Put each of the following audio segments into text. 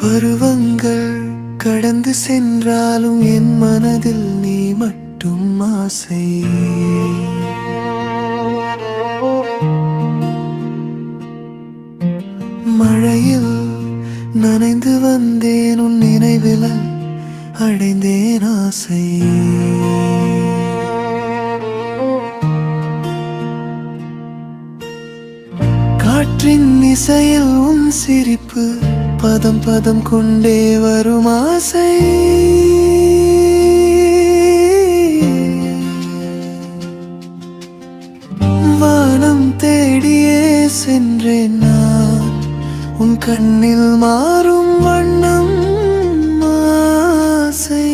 பருவங்கள் கடந்து சென்றாலும் என் மனதில் நீ மட்டும் ஆசை. மழையில் நனைந்து வந்தேன் உன் நினைவில் அடைந்தேன் ஆசை. காற்றின் இசையில் உன் சிரிப்பு பதம் பதம் கொண்டே வரும் ஆசை. வானம் தேடியே சென்றேன் நான். உன் கண்ணில் மாறும் வண்ணம் ஆசை.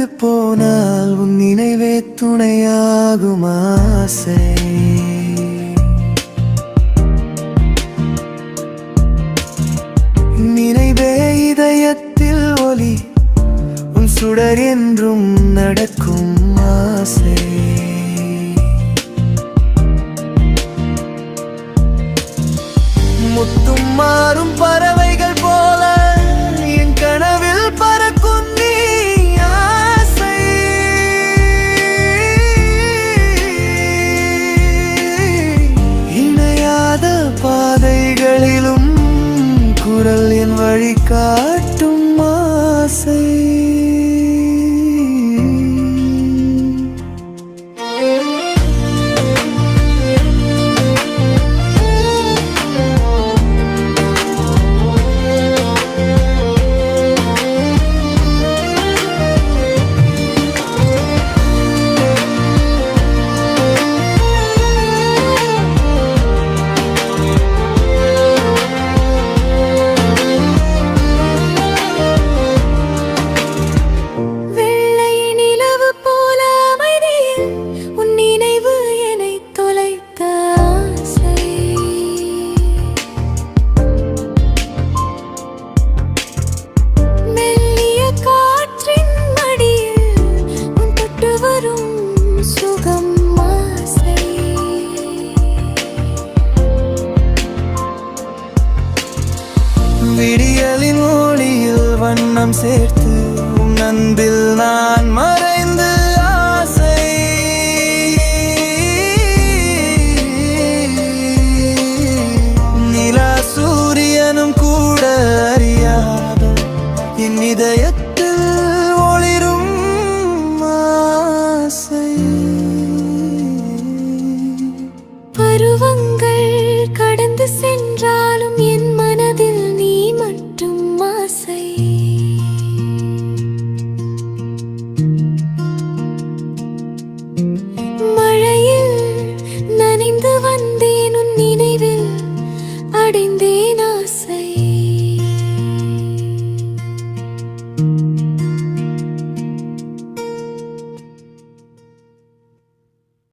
தனித்து போனால் உன் நினைவே துணையாகும் ஆசை. நினைவே இதயத்தில் ஒலி உன் சுடர் என்றும் நடக்கும் ஆசை. முத்தும் மாறும் பறவைகள் குரல் என் வழி காட்டும் ஆசை. உன் நினைவு என்னை தொலைத்த ஆசை. மெல்லிய காற்றின் மடியில் உன் தொட்டு வரும் சுகம் ஆசை. விடியலின் ஒளியில் வண்ணம் சேர்த்து உன் அன்பில் நான் மறை